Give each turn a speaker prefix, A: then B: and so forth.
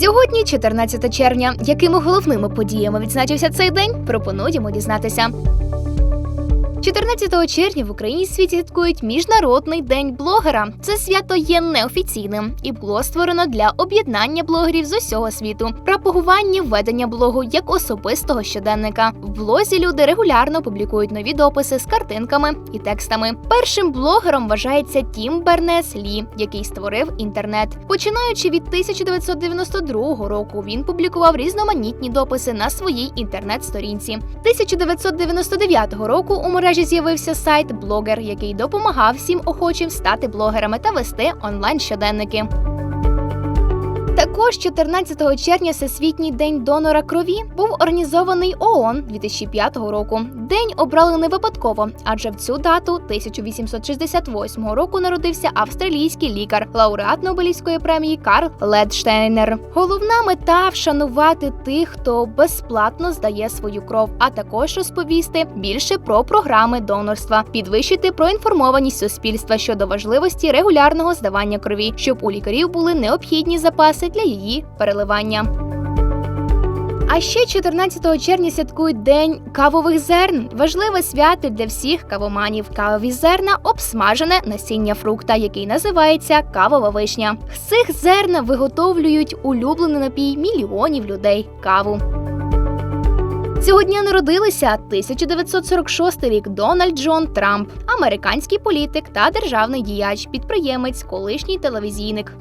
A: Сьогодні, 14 червня, якими головними подіями відзначився цей день, пропонуємо дізнатися. 14 червня в Україні світі святкують Міжнародний день блогера. Це свято є неофіційним і було створено для об'єднання блогерів з усього світу, пропагування ведення блогу як особистого щоденника. В блозі люди регулярно публікують нові дописи з картинками і текстами. Першим блогером вважається Тім Бернес Лі, який створив інтернет. Починаючи від 1992 року, він публікував різноманітні дописи на своїй інтернет-сторінці. 1999 року у мережі з'явився сайт Блогер, який допомагав всім охочим стати блогерами та вести онлайн щоденники. Також 14 червня Всесвітній день донора крові був організований ООН 2005 року. День обрали не випадково, адже в цю дату 1868 року народився австралійський лікар, лауреат Нобелівської премії Карл Ледштейнер. Головна мета вшанувати тих, хто безплатно здає свою кров, а також розповісти більше про програми донорства, підвищити проінформованість суспільства щодо важливості регулярного здавання крові, щоб у лікарів були необхідні запаси для її переливання. А ще 14 червня святкують День кавових зерн. Важливе свято для всіх кавоманів. Кавові зерна обсмажене насіння фрукта, який називається кавова вишня. З цих зерна виготовлюють улюблений напій мільйонів людей каву. Цього дня народилися 1946 рік Дональд Джон Трамп, американський політик та державний діяч, підприємець, колишній телевізійник.